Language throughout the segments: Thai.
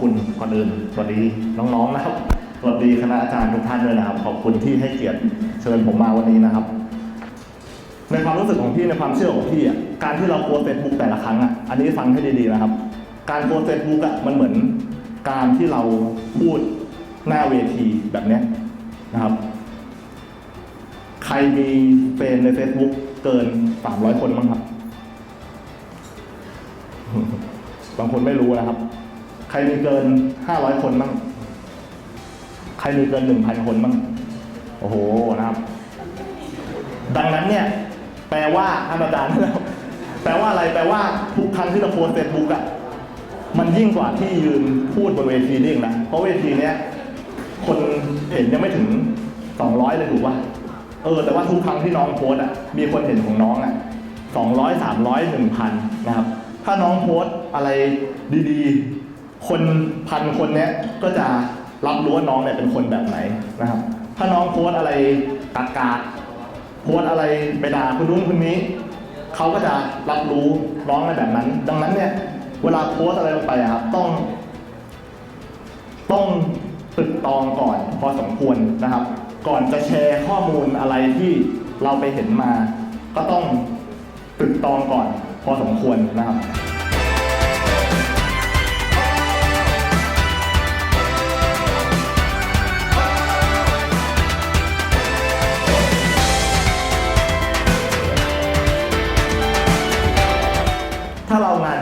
คุณก่อนอื่นสวัสดีน้องๆนะครับสวัสดีคณะอาจารย์ทุกท่านด้วยนะครับ ขอบคุณที่ให้เกียรติเชิญผมมาวันนี้นะครับ ในความรู้สึกของพี่ในความเชื่อของพี่อะการที่เราโพสเฟซบุ๊กแต่ละครั้งอะอันนี้ฟังให้ดีๆนะครับ การโพสเฟซบุ๊กอะมันเหมือนการที่เราพูดหน้าเวทีแบบเนี้ยนะครับ ใครมีเฟนใน Facebook เกิน 300 คนบ้งครับ บางคนไม่รู้นะครับ ใครมีเกิน500คนบ้างใครมีเกิน1,000คนบ้างโอ้โหนะครับ ดังนั้นเนี่ย แปลว่าท่านอาจารย์แปลว่าอะไรแปลว่าทุกครั้งที่เราโพสเฟซบุ๊กอะมันยิ่งกว่าที่ยืนพูดบนเวทีนี่อีกนะเพราะเวทีเนี้ยคนเห็นยังไม่ถึง200เลยถูกป่ะเออแต่ว่าทุกครั้งที่น้องโพสต์อะมีคนเห็นของน้องอะ200 300 1,000นะครับ ถ้าน้องโพสต์อะไรดีๆ คนพันคนเนี้ยก็จะรับรู้ว่าน้องเนี่ยเป็นคนแบบไหนนะครับ ถ้าน้องโพสอะไรกากาโพสอะไรไปด่าคนนู้นคนนี้เขาก็จะรับรู้น้องในแบบนั้น ดังนั้นเนี่ย เวลาโพสอะไรลงไปอะครับต้อง ต้องตึกตองก่อนพอสมควรนะครับ ก่อนจะแชร์ข้อมูลอะไรที่เราไปเห็นมา ก็ต้องตึกตองก่อนพอสมควรนะครับ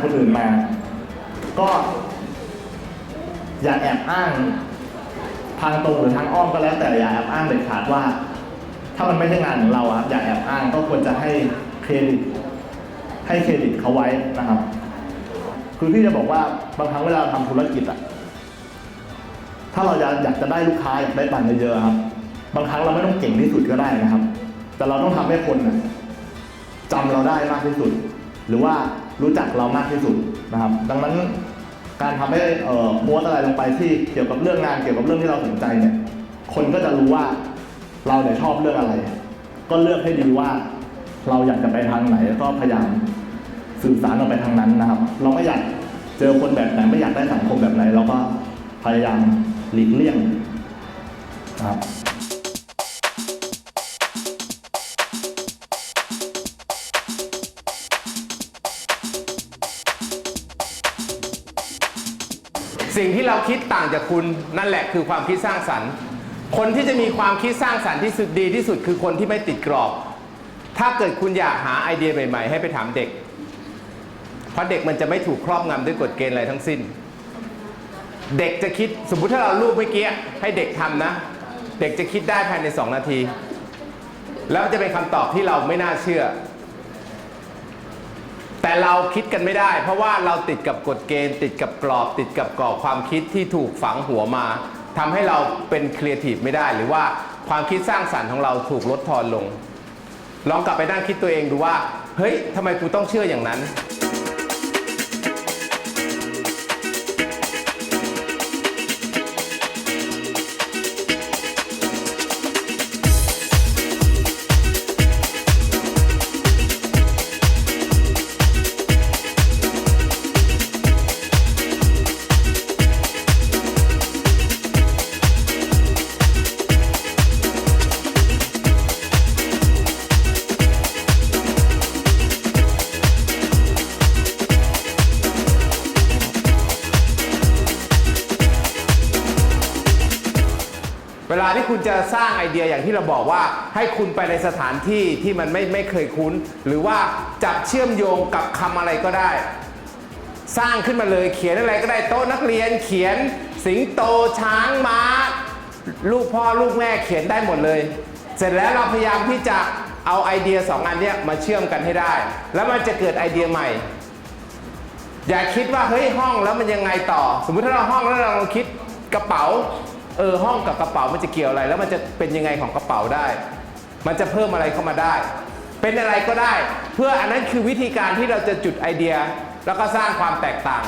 คนอื่นมา ก็อย่าแอบอ้าง ทางตรงหรือทางอ้อมก็แล้ว แต่อย่าแอบอ้างเด็ดขาดว่า ถ้ามันไม่ใช่งานของเราอะอย่าแอบอ้างก็ควรจะให้เครดิต ให้เครดิตเขาไว้นะครับ คือพี่จะบอกว่าบางครั้งเวลาเราทำธุรกิจอะถ้าเราอยากอยากจะได้ลูกค้าอยากได้บัตรเยอะๆครับ บางครั้งเราไม่ต้องเก่งที่สุดก็ได้นะครับ แต่เราต้องทำให้คนนะจำเราได้มากที่สุด หรือว่า รู้จักเรามากที่สุดนะครับ ดังนั้นการทำให้เอ่อโพสต์อะไรลงไปที่เกี่ยวกับเรื่องงานเกี่ยวกับเรื่องที่เราสนใจเนี่ย คนก็จะรู้ว่าเราเนี่ยชอบเรื่องอะไร ก็เลือกให้ดีว่าเราอยากจะไปทางไหนก็พยายามสื่อสารออกไปทางนั้นนะครับ เราไม่อยากเจอคนแบบไหนไม่อยากได้สังคมแบบไหนเราก็พยายามหลีกเลี่ยงนะครับ สิ่งที่เราคิดต่างจากคุณนั่นแหละคือความคิดสร้างสรรค์ คนที่จะมีความคิดสร้างสรรค์ที่สุดดีที่สุดคือคนที่ไม่ติดกรอบ ถ้าเกิดคุณอยากหาไอเดียใหม่ ๆ ให้ไปถามเด็ก เพราะเด็กมันจะไม่ถูกครอบงำด้วยกฎเกณฑ์อะไรทั้งสิ้น เด็กจะคิดสมมุติถ้าเรารูปเมื่อกี้ให้เด็กทำนะ เด็กจะคิดได้ภายใน 2 นาที แล้วจะเป็นคำตอบที่เราไม่น่าเชื่อ แต่เราคิดกันไม่ได้ เพราะว่าเราติดกับกฎเกณฑ์ ติดกับกรอบ ติดกับกรอบความคิดที่ถูกฝังหัวมาทำให้เราเป็นครีเอทีฟไม่ได้ หรือว่าความคิดสร้างสรรค์ของเราถูกลดทอนลง ลองกลับไปนั่งคิดตัวเองดูว่า เฮ้ยทำไมกูต้องเชื่ออย่างนั้น เวลาที่คุณจะสร้างไอเดียอย่างที่เราบอกว่า ให้คุณไปในสถานที่ที่มันไม่ไม่เคยคุ้น หรือว่าจับเชื่อมโยงกับคำอะไรก็ได้ สร้างขึ้นมาเลยเขียนอะไรก็ได้โต๊ะนักเรียนเขียน สิงโตช้างม้าลูกพ่อลูกแม่เขียนได้หมดเลย เสร็จแล้วเราพยายามที่จะเอาไอเดียสองอันเนี้ยมาเชื่อมกันให้ได้ แล้วมันจะเกิดไอเดียใหม่ อย่าคิดว่าเฮ้ยห้องแล้วมันยังไงต่อ สมมุติถ้าเราห้องแล้วเราลองคิดกระเป๋า เออห้องกับกระเป๋ามันจะเกี่ยวอะไร แล้วมันจะเป็นยังไงของกระเป๋าได้ มันจะเพิ่มอะไรเข้ามาได้ เป็นอะไรก็ได้ เพื่ออันนั้นคือวิธีการที่เราจะจุดไอเดีย แล้วก็สร้างความแตกต่าง